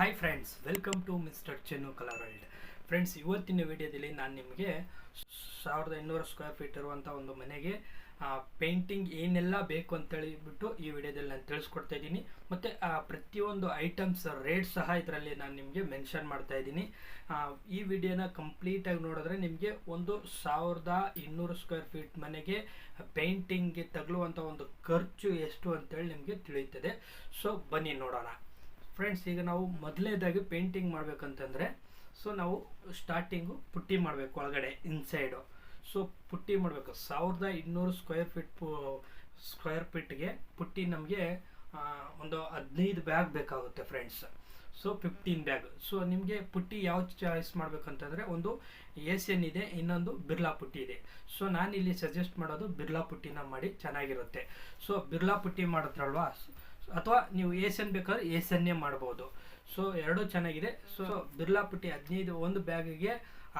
Hi friends welcome to mister Chennu colour world friends ಇವತ್ತಿನ ವಿಡಿಯೋದಲ್ಲಿ ನಾನು ನಿಮಗೆ ಸಾವಿರದ ಇನ್ನೂರು ಸ್ಕ್ವೇರ್ ಫೀಟ್ ಇರುವಂಥ ಒಂದು ಮನೆಗೆ ಪೇಂಟಿಂಗ್ ಏನೆಲ್ಲ ಬೇಕು ಅಂತೇಳಿಬಿಟ್ಟು ಈ ವಿಡಿಯೋದಲ್ಲಿ ನಾನು ತಿಳಿಸ್ಕೊಡ್ತಾ ಇದ್ದೀನಿ. ಮತ್ತು ಪ್ರತಿಯೊಂದು ಐಟಮ್ಸ್ ರೇಟ್ ಸಹ ಇದರಲ್ಲಿ ನಾನು ನಿಮಗೆ ಮೆನ್ಷನ್ ಮಾಡ್ತಾ ಇದ್ದೀನಿ. ಈ ವಿಡಿಯೋನ ಕಂಪ್ಲೀಟಾಗಿ ನೋಡಿದ್ರೆ ನಿಮಗೆ ಒಂದು ಸಾವಿರದ ಇನ್ನೂರು ಸ್ಕ್ವೇರ್ ಫೀಟ್ ಮನೆಗೆ ಪೇಂಟಿಂಗ್ಗೆ ತಗಲುವಂಥ ಒಂದು ಖರ್ಚು ಎಷ್ಟು ಅಂತೇಳಿ ನಿಮಗೆ ತಿಳಿಯುತ್ತದೆ. ಸೊ ಬನ್ನಿ ನೋಡೋಣ. ಫ್ರೆಂಡ್ಸ್ ಈಗ ನಾವು ಮೊದಲನೇದಾಗಿ ಪೇಂಟಿಂಗ್ ಮಾಡಬೇಕಂತಂದರೆ ಸೊ ನಾವು ಸ್ಟಾರ್ಟಿಂಗು ಪುಟ್ಟಿ ಮಾಡಬೇಕು ಒಳಗಡೆ ಇನ್ಸೈಡು ಸೊ ಪುಟ್ಟಿ ಮಾಡಬೇಕು. ಸಾವಿರದ ಇನ್ನೂರು ಸ್ಕ್ವೇರ್ ಫೀಟ್ ಸ್ಕ್ವೇರ್ ಫೀಟ್ಗೆ ಪುಟ್ಟಿ ನಮಗೆ ಒಂದು ಹದಿನೈದು ಬ್ಯಾಗ್ ಬೇಕಾಗುತ್ತೆ friends so fifteen bag so ನಿಮಗೆ ಪುಟ್ಟಿ ಯಾವ ಚಾಯ್ಸ್ ಮಾಡಬೇಕಂತಂದರೆ, ಒಂದು ಏಷ್ಯನ್ ಇದೆ, ಇನ್ನೊಂದು ಬಿರ್ಲಾ ಪುಟ್ಟಿ ಇದೆ. ಸೊ ಇಲ್ಲಿ ಸಜೆಸ್ಟ್ ಮಾಡೋದು ಬಿರ್ಲಾ ಪುಟ್ಟಿನ ಮಾಡಿ ಚೆನ್ನಾಗಿರುತ್ತೆ. ಸೊ ಬಿರ್ಲಾ ಪುಟ್ಟಿ ಮಾಡಿದ್ರಲ್ವಾ? ಅಥವಾ ನೀವು ಏಸನ್ ಬೇಕಾದ್ರೆ ಏಸನ್ನೇ ಮಾಡ್ಬೋದು. ಸೊ ಎರಡೂ ಚೆನ್ನಾಗಿದೆ. ಸೊ ಬಿರ್ಲಾ ಪುಟ್ಟಿ ಹದಿನೈದು ಒಂದು ಬ್ಯಾಗಿಗೆ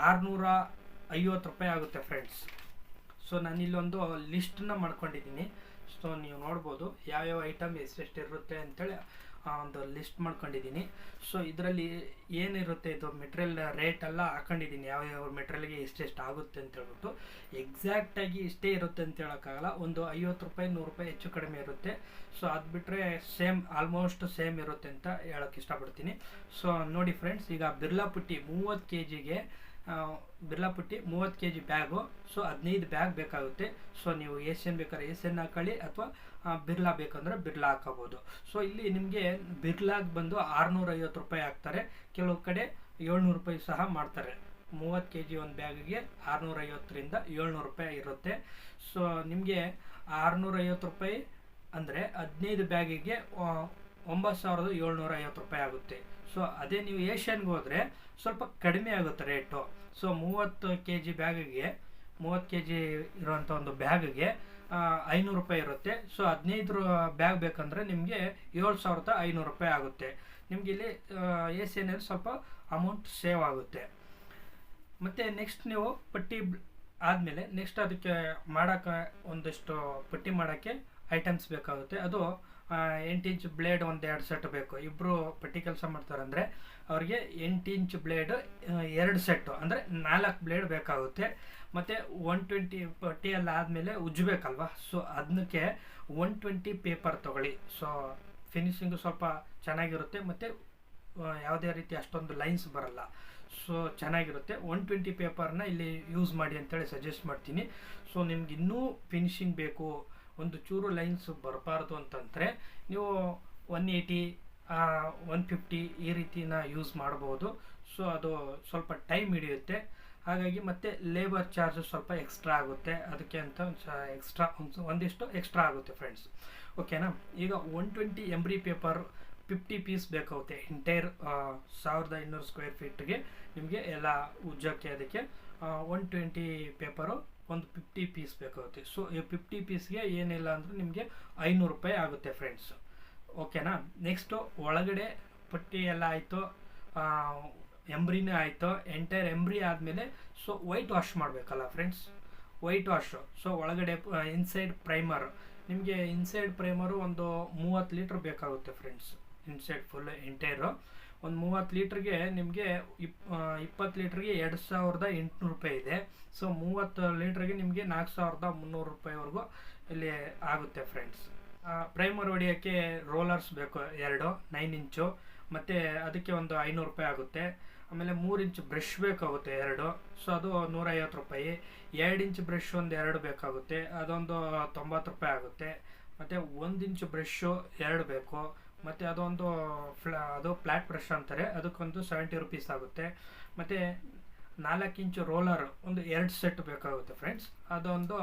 ಆರುನೂರ ಐವತ್ತು ರೂಪಾಯಿ ಆಗುತ್ತೆ ಫ್ರೆಂಡ್ಸ್ ಸೊ ನಾನು ಇಲ್ಲೊಂದು ಲಿಸ್ಟನ್ನ ಮಾಡ್ಕೊಂಡಿದ್ದೀನಿ. ಸೊ ನೀವು ನೋಡ್ಬೋದು ಯಾವ್ಯಾವ ಐಟಮ್ ಎಷ್ಟೆಷ್ಟು ಇರುತ್ತೆ ಅಂತೇಳಿ. ಒಂದು ಲಿಸ್ಟ್ ಮಾಡ್ಕೊಂಡಿದ್ದೀನಿ. ಸೊ ಇದರಲ್ಲಿ ಏನಿರುತ್ತೆ, ಇದು ಮೆಟೀರಿಯಲ್ ರೇಟ್ ಎಲ್ಲ ಹಾಕೊಂಡಿದ್ದೀನಿ. ಯಾವ ಯಾವ ಮೆಟೀರಿಯಲ್ಗೆ ಎಷ್ಟೆಷ್ಟು ಆಗುತ್ತೆ ಅಂತ ಹೇಳ್ಬಿಟ್ಟು. ಎಕ್ಸಾಕ್ಟಾಗಿ ಇಷ್ಟೇ ಇರುತ್ತೆ ಅಂತ ಹೇಳೋಕ್ಕಾಗಲ್ಲ. ಒಂದು ಐವತ್ತು ರೂಪಾಯಿ, ನೂರು ರೂಪಾಯಿ ಹೆಚ್ಚು ಕಡಿಮೆ ಇರುತ್ತೆ. ಸೊ ಅದು ಬಿಟ್ಟರೆ ಸೇಮ್ ಆಲ್ಮೋಸ್ಟ್ ಸೇಮ್ ಇರುತ್ತೆ ಅಂತ ಹೇಳೋಕ್ಕೆ ಇಷ್ಟಪಡ್ತೀನಿ. ಸೊ ನೋಡಿ ಫ್ರೆಂಡ್ಸ್ ಈಗ ಬಿರ್ಲಾ ಪುಟ್ಟಿ ಮೂವತ್ತು ಕೆ ಜಿಗೆ ಬಿರ್ಲಾ ಪುಟ್ಟಿ ಮೂವತ್ತು ಕೆ ಜಿ ಬ್ಯಾಗು, ಸೊ ಹದಿನೈದು ಬ್ಯಾಗ್ ಬೇಕಾಗುತ್ತೆ. ಸೊ ನೀವು ಏಷ್ಯನ್ ಬೇಕಾದ್ರೆ ಏಷ್ಯನ್ ಹಾಕೊಳ್ಳಿ ಅಥವಾ ಬಿರ್ಲಾ ಬೇಕಂದ್ರೆ ಬಿರ್ಲಾ ಹಾಕೋಬೋದು. ಸೊ ಇಲ್ಲಿ ನಿಮಗೆ ಬಿರ್ಲಾಗೆ ಬಂದು ಆರುನೂರೈವತ್ತು ರೂಪಾಯಿ ಹಾಕ್ತಾರೆ. ಕೆಲವು ಕಡೆ ಏಳ್ನೂರು ರೂಪಾಯಿ ಸಹ ಮಾಡ್ತಾರೆ. ಮೂವತ್ತು ಕೆ ಜಿ ಒಂದು ಬ್ಯಾಗಿಗೆ ಆರುನೂರೈವತ್ತರಿಂದ ಏಳ್ನೂರು ರೂಪಾಯಿ ಇರುತ್ತೆ. ಸೊ ನಿಮಗೆ ಆರುನೂರೈವತ್ತು ರೂಪಾಯಿ ಅಂದರೆ ಹದಿನೈದು ಬ್ಯಾಗಿಗೆ ಒಂಬತ್ತು ಸಾವಿರದ ಏಳ್ನೂರ ಐವತ್ತು ರೂಪಾಯಿ ಆಗುತ್ತೆ. ಸೊ ಅದೇ ನೀವು ಏಷ್ಯನ್ಗೆ ಹೋದರೆ ಸ್ವಲ್ಪ ಕಡಿಮೆ ಆಗುತ್ತೆ ರೇಟು ಸೊ ಮೂವತ್ತು ಕೆ ಜಿ ಬ್ಯಾಗಿಗೆ ಮೂವತ್ತು ಕೆ ಜಿ ಇರುವಂಥ ಒಂದು ಬ್ಯಾಗಿಗೆ ಐನೂರು ರೂಪಾಯಿ ಇರುತ್ತೆ. ಸೊ ಹದಿನೈದು ಬ್ಯಾಗ್ ಬೇಕಂದರೆ ನಿಮಗೆ ಏಳು ಸಾವಿರದ ಐನೂರು ರೂಪಾಯಿ ಆಗುತ್ತೆ. ನಿಮಗೆ ಇಲ್ಲಿ ಏಷ್ಯನಲ್ಲಿ ಸ್ವಲ್ಪ ಅಮೌಂಟ್ ಸೇವ್ ಆಗುತ್ತೆ. ಮತ್ತು ನೆಕ್ಸ್ಟ್ ನೀವು ಪಟ್ಟಿ ಆದಮೇಲೆ ನೆಕ್ಸ್ಟ್ ಅದಕ್ಕೆ ಮಾಡೋಕ್ಕೆ ಒಂದಷ್ಟು ಪಟ್ಟಿ ಮಾಡೋಕ್ಕೆ ಐಟಮ್ಸ್ ಬೇಕಾಗುತ್ತೆ. ಅದು ಎಂಟು ಇಂಚ್ ಬ್ಲೇಡ್ ಒಂದು ಎರಡು ಸೆಟ್ ಬೇಕು. ಇಬ್ಬರು ಪಟ್ಟಿ ಕೆಲಸ ಮಾಡ್ತಾರಂದರೆ ಅವ್ರಿಗೆ ಎಂಟು ಇಂಚ್ ಬ್ಲೇಡ್ ಎರಡು ಸೆಟ್ಟು ಅಂದರೆ ನಾಲ್ಕು ಬ್ಲೇಡ್ ಬೇಕಾಗುತ್ತೆ. ಮತ್ತು ಒನ್ ಟ್ವೆಂಟಿ ಪಟ್ಟಿ ಎಲ್ಲ ಆದಮೇಲೆ ಉಜ್ಜಬೇಕಲ್ವ ಸೊ ಅದಕ್ಕೆ ಒನ್ ಟ್ವೆಂಟಿ ಪೇಪರ್ ತೊಗೊಳ್ಳಿ. ಸೊ ಫಿನಿಶಿಂಗು ಸ್ವಲ್ಪ ಚೆನ್ನಾಗಿರುತ್ತೆ. ಮತ್ತು ಯಾವುದೇ ರೀತಿ ಅಷ್ಟೊಂದು ಲೈನ್ಸ್ ಬರಲ್ಲ. ಸೊ ಚೆನ್ನಾಗಿರುತ್ತೆ. ಒನ್ ಟ್ವೆಂಟಿ ಪೇಪರ್ನ ಇಲ್ಲಿ ಯೂಸ್ ಮಾಡಿ ಅಂತೇಳಿ ಸಜೆಸ್ಟ್ ಮಾಡ್ತೀನಿ. ಸೊ ನಿಮ್ಗೆ ಇನ್ನೂ ಫಿನಿಶಿಂಗ್ ಬೇಕು. ಒಂದು ಚೂರು ಲೈನ್ಸ್ ಬರಬಾರ್ದು ಅಂತಂದರೆ ನೀವು ಒನ್ ಏಯ್ಟಿ ಒನ್ ಫಿಫ್ಟಿ ಈ ರೀತಿನ ಯೂಸ್ ಮಾಡ್ಬೋದು. ಸೊ ಅದು ಸ್ವಲ್ಪ ಟೈಮ್ ಹಿಡಿಯುತ್ತೆ. ಹಾಗಾಗಿ ಮತ್ತೆ ಲೇಬರ್ ಚಾರ್ಜ್ ಸ್ವಲ್ಪ ಎಕ್ಸ್ಟ್ರಾ ಆಗುತ್ತೆ. ಅದಕ್ಕೆ ಅಂತ ಎಕ್ಸ್ಟ್ರಾ ಒಂದಿಷ್ಟು ಎಕ್ಸ್ಟ್ರಾ ಆಗುತ್ತೆ ಫ್ರೆಂಡ್ಸ್ ಓಕೆನಾ ಈಗ one twenty emery paper fifty piece ಬೇಕಾಗುತ್ತೆ. ಎಂಟೈರ್ ಸಾವಿರದ ಇನ್ನೂರು ಸ್ಕ್ವೇರ್ ಫೀಟ್ಗೆ ನಿಮಗೆ ಎಲ್ಲ ಉಜ್ಜೋಕ್ಕೆ ಅದಕ್ಕೆ ಒನ್ ಟ್ವೆಂಟಿ ಪೇಪರು ಒಂದು ಫಿಫ್ಟಿ ಪೀಸ್ ಬೇಕಾಗುತ್ತೆ. ಸೊ ಈ ಫಿಫ್ಟಿ ಪೀಸ್ಗೆ ಏನಿಲ್ಲ ಅಂದರೆ ನಿಮಗೆ ಐನೂರು ರೂಪಾಯಿ ಆಗುತ್ತೆ ಫ್ರೆಂಡ್ಸ್ ಓಕೆನಾ ನೆಕ್ಸ್ಟು ಒಳಗಡೆ ಪಟ್ಟಿ ಎಲ್ಲ ಆಯಿತು. ಎಂಬ್ರಿನೇ ಆಯಿತು. ಎಂಟೈರ್ ಎಂಬ್ರಿ ಆದಮೇಲೆ ಸೊ ವೈಟ್ ವಾಶ್ ಮಾಡಬೇಕಲ್ಲ ಫ್ರೆಂಡ್ಸ್ ವೈಟ್ ವಾಶು ಸೊ ಒಳಗಡೆ ಇನ್ಸೈಡ್ ಪ್ರೈಮರ್ ನಿಮಗೆ ಇನ್ಸೈಡ್ ಪ್ರೈಮರು ಒಂದು ಮೂವತ್ತು ಲೀಟ್ರ್ ಬೇಕಾಗುತ್ತೆ ಫ್ರೆಂಡ್ಸ್ ಇನ್ಸೈಡ್ ಫುಲ್ ಎಂಟೈರು ಒಂದು ಮೂವತ್ತು ಲೀಟ್ರಿಗೆ ನಿಮಗೆ ಇಪ್ ಇಪ್ಪತ್ತು ಲೀಟ್ರಿಗೆ ಎರಡು ಸಾವಿರದ ಎಂಟುನೂರು ರೂಪಾಯಿ ಇದೆ. ಸೊ ಮೂವತ್ತು ಲೀಟ್ರಿಗೆ ನಿಮಗೆ ನಾಲ್ಕು ಸಾವಿರದ ಮುನ್ನೂರು ರೂಪಾಯಿವರೆಗೂ ಇಲ್ಲಿ ಆಗುತ್ತೆ ಫ್ರೆಂಡ್ಸ್ ಪ್ರೈಮರ್ ಹೊಡಿಯೋಕ್ಕೆ ರೋಲರ್ಸ್ ಬೇಕು ಎರಡು ನೈನ್ ಇಂಚು. ಮತ್ತು ಅದಕ್ಕೆ ಒಂದು ಐನೂರು ರೂಪಾಯಿ ಆಗುತ್ತೆ. ಆಮೇಲೆ ಮೂರು ಇಂಚ್ ಬ್ರಷ್ ಬೇಕಾಗುತ್ತೆ ಎರಡು. ಸೊ ಅದು ನೂರೈವತ್ತು ರೂಪಾಯಿ. ಎರಡು ಇಂಚ್ ಬ್ರಷ್ ಒಂದು ಎರಡು ಬೇಕಾಗುತ್ತೆ. ಅದೊಂದು ತೊಂಬತ್ತು ರೂಪಾಯಿ ಆಗುತ್ತೆ. ಮತ್ತು ಒಂದು ಇಂಚ್ ಬ್ರಷ್ಷು ಎರಡು ಬೇಕು. ಮತ್ತು ಅದೊಂದು ಫ್ಲಾ, ಅದು ಫ್ಲ್ಯಾಟ್ ಬ್ರಷ್ ಅಂತಾರೆ. ಅದಕ್ಕೊಂದು ಸೆವೆಂಟಿ ರುಪೀಸ್ ಆಗುತ್ತೆ. ಮತ್ತು ನಾಲ್ಕು ಇಂಚು ರೋಲರ್ ಒಂದು ಎರಡು ಸೆಟ್ ಬೇಕಾಗುತ್ತೆ ಫ್ರೆಂಡ್ಸ್ ಅದೊಂದು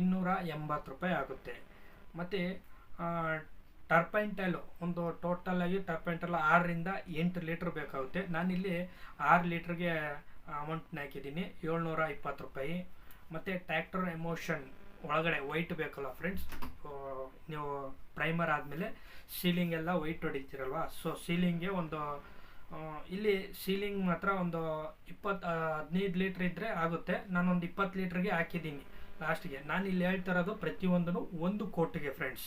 ಇನ್ನೂರ ಎಂಬತ್ತು ರೂಪಾಯಿ ಆಗುತ್ತೆ. ಮತ್ತು ಟರ್ಪೈಂಟೈಲು ಒಂದು ಟೋಟಲಾಗಿ ಟರ್ಪೈಂಟಲ್ ಆರರಿಂದ ಎಂಟು ಲೀಟ್ರ್ ಬೇಕಾಗುತ್ತೆ. ನಾನಿಲ್ಲಿ ಆರು ಲೀಟ್ರಿಗೆ ಅಮೌಂಟ್ನ ಹಾಕಿದ್ದೀನಿ. ಏಳ್ನೂರ ಇಪ್ಪತ್ತು ರೂಪಾಯಿ. ಮತ್ತು ಟ್ಯಾಕ್ಟರ್ ಎಮೋಷನ್ ಒಳಗಡೆ ವೈಟ್ ಬೇಕಲ್ಲ ಫ್ರೆಂಡ್ಸ್ ನೀವು ಪ್ರೈಮರ್ ಆದಮೇಲೆ ಸೀಲಿಂಗ್ ಎಲ್ಲ ವೈಟ್ ಹೊಡಿತೀರಲ್ವ? ಸೊ ಸೀಲಿಂಗ್ಗೆ ಒಂದು ಇಲ್ಲಿ ಸೀಲಿಂಗ್ ಮಾತ್ರ ಒಂದು ಇಪ್ಪತ್ತು ಹದಿನೈದು ಲೀಟ್ರ್ ಇದ್ದರೆ ಆಗುತ್ತೆ. ನಾನೊಂದು ಇಪ್ಪತ್ತು ಲೀಟ್ರಿಗೆ ಹಾಕಿದ್ದೀನಿ ಲಾಸ್ಟಿಗೆ ನಾನು ಇಲ್ಲಿ ಹೇಳ್ತಾ ಇರೋದು ಪ್ರತಿಯೊಂದನ್ನು ಒಂದು ಕೋಟಿಗೆ ಫ್ರೆಂಡ್ಸ್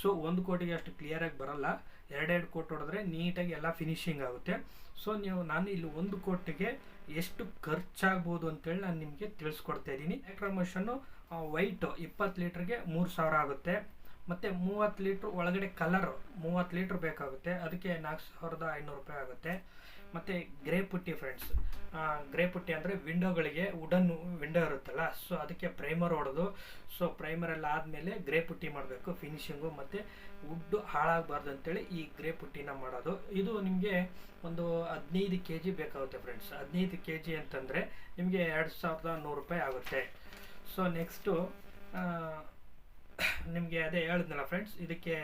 ಸೊ ಒಂದು ಕೋಟಿಗೆ ಅಷ್ಟು ಕ್ಲಿಯರಾಗಿ ಬರಲ್ಲ. ಎರಡೆರಡು ಕೋಟ್ ಹೊಡೆದ್ರೆ ನೀಟಾಗಿ ಎಲ್ಲ ಫಿನಿಶಿಂಗ್ ಆಗುತ್ತೆ. ಸೊ ನೀವು, ನಾನು ಇಲ್ಲಿ ಒಂದು ಕೋಟಿಗೆ ಎಷ್ಟು ಖರ್ಚಾಗ್ಬೋದು ಅಂತೇಳಿ ನಾನು ನಿಮಗೆ ತಿಳಿಸ್ಕೊಡ್ತಾ ಇದ್ದೀನಿ. ಮಷನ್ನು ವೈಟು ಇಪ್ಪತ್ತು ಲೀಟ್ರಿಗೆ ಮೂರು ಸಾವಿರ ಆಗುತ್ತೆ. ಮತ್ತು ಮೂವತ್ತು ಲೀಟ್ರ್ ಒಳಗಡೆ ಕಲರ್ ಮೂವತ್ತು ಲೀಟ್ರ್ ಬೇಕಾಗುತ್ತೆ. ಅದಕ್ಕೆ ನಾಲ್ಕು ಸಾವಿರದ ಐನೂರು ರೂಪಾಯಿ ಆಗುತ್ತೆ. ಮತ್ತು ಗ್ರೇ ಪುಟ್ಟಿ ಫ್ರೆಂಡ್ಸ್ ಗ್ರೇ ಪುಟ್ಟಿ ಅಂದರೆ ವಿಂಡೋಗಳಿಗೆ ವುಡನ್ ವಿಂಡೋ ಇರುತ್ತಲ್ಲ ಸೊ ಅದಕ್ಕೆ ಪ್ರೈಮರ್ ಹೊಡೆದು ಸೊ ಪ್ರೈಮರ್ ಎಲ್ಲ ಆದಮೇಲೆ ಗ್ರೇ ಪುಟ್ಟಿ ಮಾಡಬೇಕು ಫಿನಿಷಿಂಗು ಮತ್ತು ವುಡ್ಡು ಹಾಳಾಗಬಾರ್ದು ಅಂತೇಳಿ ಈ ಗ್ರೇ ಪುಟ್ಟಿನ ಮಾಡೋದು. ಇದು ನಿಮಗೆ ಒಂದು ಹದಿನೈದು ಕೆ ಜಿ ಬೇಕಾಗುತ್ತೆ ಫ್ರೆಂಡ್ಸ್ ಹದಿನೈದು ಕೆ ಜಿ ಅಂತಂದರೆ ನಿಮಗೆ ಎರಡು ಸಾವಿರದ ನೂರು ರೂಪಾಯಿ ಆಗುತ್ತೆ. ಸೊ ನೆಕ್ಸ್ಟು ನಿಮಗೆ ಅದೇ ಹೇಳಿದ್ನಲ್ಲ ಫ್ರೆಂಡ್ಸ್ ಇದಕ್ಕೆ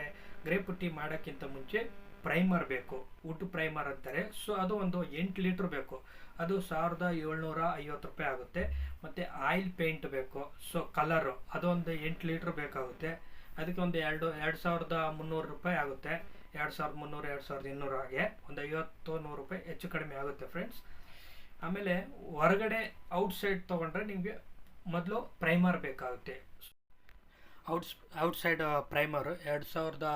ಗ್ರೇ ಪುಟ್ಟಿ ಮಾಡೋಕ್ಕಿಂತ ಮುಂಚೆ ಪ್ರೈಮರ್ ಬೇಕು. ಊಟು ಪ್ರೈಮರ್ ಅಂತಾರೆ. ಸೊ ಅದು ಒಂದು ಎಂಟು ಲೀಟ್ರ್ ಬೇಕು. ಅದು ಸಾವಿರದ ಏಳ್ನೂರ ಐವತ್ತು ರೂಪಾಯಿ ಆಗುತ್ತೆ. ಮತ್ತು ಆಯಿಲ್ ಪೇಂಟ್ ಬೇಕು. ಸೊ ಕಲರು ಅದೊಂದು ಎಂಟು ಲೀಟ್ರ್ ಬೇಕಾಗುತ್ತೆ. ಅದಕ್ಕೆ ಒಂದು ಎರಡು ಎರಡು ಸಾವಿರದ ಮುನ್ನೂರು ರೂಪಾಯಿ ಆಗುತ್ತೆ. ಎರಡು ಸಾವಿರದ ಮುನ್ನೂರು, ಎರಡು ಸಾವಿರದ ಇನ್ನೂರು ಹಾಗೆ. ಒಂದು ಐವತ್ತು, ನೂರು ರೂಪಾಯಿ ಹೆಚ್ಚು ಕಡಿಮೆ ಆಗುತ್ತೆ ಫ್ರೆಂಡ್ಸ್ ಆಮೇಲೆ ಹೊರಗಡೆ ಔಟ್ಸೈಡ್ ತೊಗೊಂಡ್ರೆ ನಿಮಗೆ ಮೊದಲು ಪ್ರೈಮರ್ ಬೇಕಾಗುತ್ತೆ. ಔಟ್ಸ್ ಔಟ್ಸೈಡ್ ಪ್ರೈಮರ್ ಎರಡು ಸಾವಿರದ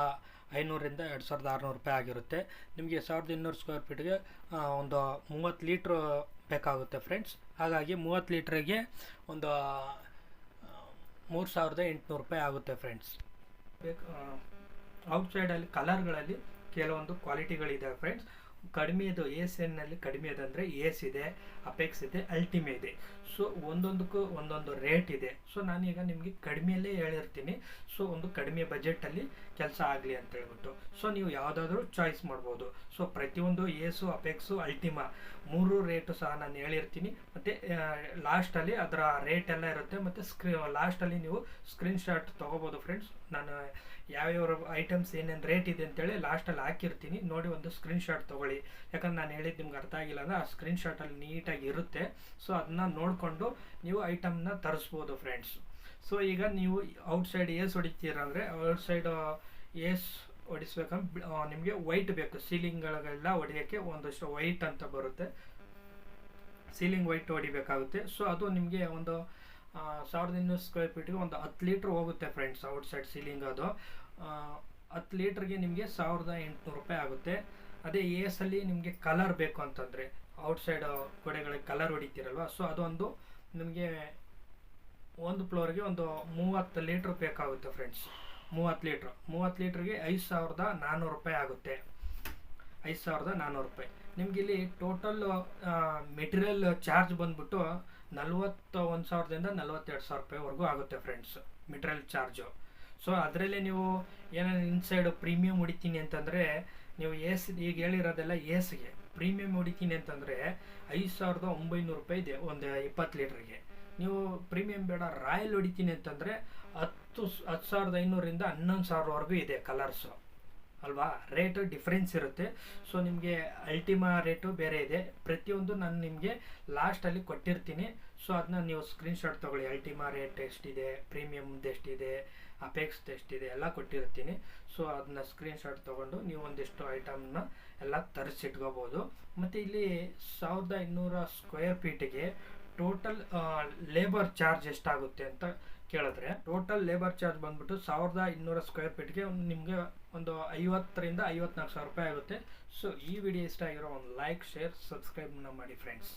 ಐನೂರಿಂದ ಎರಡು ಸಾವಿರದ ಆರುನೂರು ರೂಪಾಯಿ ಆಗಿರುತ್ತೆ. ನಿಮಗೆ ಸಾವಿರದ ಇನ್ನೂರು ಸ್ಕ್ವೇರ್ ಫೀಟ್ಗೆ ಒಂದು ಮೂವತ್ತು ಲೀಟ್ರ್ ಬೇಕಾಗುತ್ತೆ ಫ್ರೆಂಡ್ಸ್ ಹಾಗಾಗಿ ಮೂವತ್ತು ಲೀಟ್ರಿಗೆ ಒಂದು ಮೂರು ಸಾವಿರದ ಎಂಟುನೂರು ರೂಪಾಯಿ ಆಗುತ್ತೆ ಫ್ರೆಂಡ್ಸ್ ಬೇಕು ಔಟ್ಸೈಡಲ್ಲಿ ಕಲರ್ಗಳಲ್ಲಿ ಕೆಲವೊಂದು ಕ್ವಾಲಿಟಿಗಳಿದೆ ಫ್ರೆಂಡ್ಸ್ ಕಡಿಮೆದು ಎಸ್ ಎನ್ನಲ್ಲಿ ಕಡಿಮೆ ಇದೆ ಅಂದರೆ ಎಸ್ ಇದೆ ಅಪೆಕ್ಸ್ ಇದೆ ಅಲ್ಟಿಮೆ ಇದೆ. ಸೊ ಒಂದೊಂದಕ್ಕೂ ಒಂದೊಂದು ರೇಟ್ ಇದೆ. ಸೊ ನಾನೀಗ ನಿಮಗೆ ಕಡಿಮೆಯಲ್ಲೇ ಹೇಳಿರ್ತೀನಿ. ಸೊ ಒಂದು ಕಡಿಮೆ ಬಜೆಟಲ್ಲಿ ಕೆಲಸ ಆಗಲಿ ಅಂತ ಹೇಳ್ಬಿಟ್ಟು. ಸೊ ನೀವು ಯಾವುದಾದ್ರೂ ಚಾಯ್ಸ್ ಮಾಡ್ಬೋದು. ಸೊ ಪ್ರತಿಯೊಂದು ಏಸು ಅಪೆಕ್ಸು ಅಲ್ಟಿಮಾ ಮೂರು ರೇಟು ಸಹ ನಾನು ಹೇಳಿರ್ತೀನಿ. ಮತ್ತು ಲಾಸ್ಟಲ್ಲಿ ಅದರ ರೇಟ್ ಎಲ್ಲ ಇರುತ್ತೆ. ಮತ್ತು ಸ್ಕ್ರೀ ಲಾಸ್ಟಲ್ಲಿ ನೀವು ಸ್ಕ್ರೀನ್ ಶಾಟ್ ತೊಗೋಬೋದು ಫ್ರೆಂಡ್ಸ್ ನಾನು ಯಾವ್ಯಾವ ಐಟಮ್ಸ್ ಏನೇನು ರೇಟ್ ಇದೆ ಅಂತೇಳಿ ಲಾಸ್ಟಲ್ಲಿ ಹಾಕಿರ್ತೀನಿ. ನೋಡಿ ಒಂದು ಸ್ಕ್ರೀನ್ ಶಾಟ್ ತೊಗೊಳ್ಳಿ. ಯಾಕಂದ್ರೆ ನಾನು ಹೇಳಿದ್ದು ನಿಮ್ಗೆ ಅರ್ಥ ಆಗಿಲ್ಲ ಅಂದರೆ ಆ ಸ್ಕ್ರೀನ್ಶಾಟಲ್ಲಿ ನೀಟಾಗಿ ಇರುತ್ತೆ. ಸೊ ಅದನ್ನ ನೋಡಿಕೊಂಡು ನೀವು ಐಟಮ್ನ ತರಿಸ್ಬೋದು ಫ್ರೆಂಡ್ಸ್ ಸೊ ಈಗ ನೀವು ಔಟ್ಸೈಡ್ ಏಸ್ ಹೊಡಿತೀರಂದರೆ ಔಟ್ಸೈಡ್ ಏಸ್ ಹೊಡಿಸ್ಬೇಕಂದ್ರೆ ನಿಮಗೆ ವೈಟ್ ಬೇಕು. ಸೀಲಿಂಗ್ಗಳಿಗೆಲ್ಲ ಹೊಡಿಯೋಕ್ಕೆ ಒಂದಷ್ಟು ವೈಟ್ ಅಂತ ಬರುತ್ತೆ. Ceiling white ಹೊಡಿಬೇಕಾಗುತ್ತೆ. ಸೊ ಅದು ನಿಮಗೆ ಒಂದು ಸಾವಿರದ ಇನ್ನೂರು ಸ್ಕ್ವೇರ್ ಫೀಟ್ಗೆ ಒಂದು ಹತ್ತು ಲೀಟ್ರ್ ಹೋಗುತ್ತೆ ಫ್ರೆಂಡ್ಸ್ ಔಟ್ಸೈಡ್ ಸೀಲಿಂಗ್ ಅದು. ಹತ್ತು ಲೀಟ್ರಿಗೆ ನಿಮಗೆ ಸಾವಿರದ ಎಂಟುನೂರು ರೂಪಾಯಿ ಆಗುತ್ತೆ. ಅದೇ ಎಸಲ್ಲಿ ನಿಮಗೆ ಕಲರ್ ಬೇಕು ಅಂತಂದರೆ ಔಟ್ಸೈಡ್ ಗೋಡೆಗಳಿಗೆ ಕಲರ್ ಹೊಡಿತೀರಲ್ವ ಸೊ ಅದೊಂದು ನಿಮಗೆ ಒಂದು ಫ್ಲೋರ್ಗೆ ಒಂದು ಮೂವತ್ತು ಲೀಟ್ರ್ ಬೇಕಾಗುತ್ತೆ ಫ್ರೆಂಡ್ಸ್ ಮೂವತ್ತು ಲೀಟ್ರ್. ಮೂವತ್ತು ಲೀಟ್ರಿಗೆ ಐದು ಸಾವಿರದ ನಾನ್ನೂರು ರೂಪಾಯಿ ಆಗುತ್ತೆ. ಐದು ಸಾವಿರದ ನಾನ್ನೂರು ರೂಪಾಯಿ. ನಿಮ್ಗೆ ಇಲ್ಲಿ ಟೋಟಲ್ ಮೆಟೀರಿಯಲ್ ಚಾರ್ಜ್ ಬಂದ್ಬಿಟ್ಟು ನಲ್ವತ್ತ ಒಂದು ಸಾವಿರದಿಂದ ನಲ್ವತ್ತೆರಡು ಸಾವಿರ ರೂಪಾಯಿವರೆಗೂ ಆಗುತ್ತೆ ಫ್ರೆಂಡ್ಸ್ ಮೆಟೀರಿಯಲ್ ಚಾರ್ಜು ಸೊ ಅದರಲ್ಲಿ ನೀವು ಏನೇನು ಇನ್ಸೈಡ್ ಪ್ರೀಮಿಯಂ ಹೊಡಿತೀನಿ ಅಂತಂದರೆ, ನೀವು ಎಸ್ ಈಗ ಹೇಳಿರೋದೆಲ್ಲ ಎಸ್ಗೆ ಪ್ರೀಮಿಯಂ ಹೊಡಿತೀನಿ ಅಂತಂದರೆ ಐದು ಸಾವಿರದ ಒಂಬೈನೂರು ರೂಪಾಯಿ ಇದೆ ಒಂದು ಇಪ್ಪತ್ತು ಲೀಟ್ರಿಗೆ. ನೀವು ಪ್ರೀಮಿಯಂ ಬೇಡ ರಾಯಲ್ ಹೊಡಿತೀನಿ ಅಂತಂದರೆ ಹತ್ತು ಹತ್ತು ಸಾವಿರದ ಐನೂರಿಂದ ಹನ್ನೊಂದು ಸಾವಿರವರೆಗೂ ಇದೆ ಕಲರ್ಸು ಅಲ್ವಾ? ರೇಟು ಡಿಫ್ರೆನ್ಸ್ ಇರುತ್ತೆ. ಸೊ ನಿಮಗೆ ಅಲ್ಟಿಮಾ ರೇಟು ಬೇರೆ ಇದೆ. ಪ್ರತಿಯೊಂದು ನಾನು ನಿಮಗೆ ಲಾಸ್ಟಲ್ಲಿ ಕೊಟ್ಟಿರ್ತೀನಿ. ಸೊ ಅದನ್ನ ನೀವು ಸ್ಕ್ರೀನ್ಶಾಟ್ ತೊಗೊಳ್ಳಿ. ಅಲ್ಟಿಮಾ ರೇಟ್ ಎಷ್ಟಿದೆ ಪ್ರೀಮಿಯಮ್ದು ಎಷ್ಟಿದೆ ಅಪೆಕ್ಸ್ದು ಎಷ್ಟಿದೆ, ಎಲ್ಲ ಕೊಟ್ಟಿರ್ತೀನಿ. ಸೊ ಅದನ್ನ ಸ್ಕ್ರೀನ್ಶಾಟ್ ತೊಗೊಂಡು ನೀವು ಒಂದಿಷ್ಟು ಐಟಮ್ನ ಎಲ್ಲ ತರಿಸಿಟ್ಕೋಬೋದು. ಮತ್ತು ಇಲ್ಲಿ ಸಾವಿರದ ಇನ್ನೂರ ಸ್ಕ್ವೇರ್ ಫೀಟಿಗೆ ಟೋಟಲ್ ಲೇಬರ್ ಚಾರ್ಜ್ ಎಷ್ಟಾಗುತ್ತೆ ಅಂತ ಕೇಳಿದ್ರೆ ಟೋಟಲ್ ಲೇಬರ್ ಚಾರ್ಜ್ ಬಂದ್ಬಿಟ್ಟು ಸಾವಿರದ ಇನ್ನೂರ ಸ್ಕ್ವೇರ್ ಫೀಟ್ಗೆ ನಿಮಗೆ ಒಂದು ಐವತ್ತರಿಂದ ಐವತ್ನಾಲ್ಕು ಸಾವಿರ ರೂಪಾಯಿ ಆಗುತ್ತೆ. ಸೊ ಈ ವಿಡಿಯೋ ಇಷ್ಟ ಆಗಿರೋ ಒಂದು ಲೈಕ್ ಶೇರ್ ಸಬ್ಸ್ಕ್ರೈಬ್ನ ಮಾಡಿ ಫ್ರೆಂಡ್ಸ್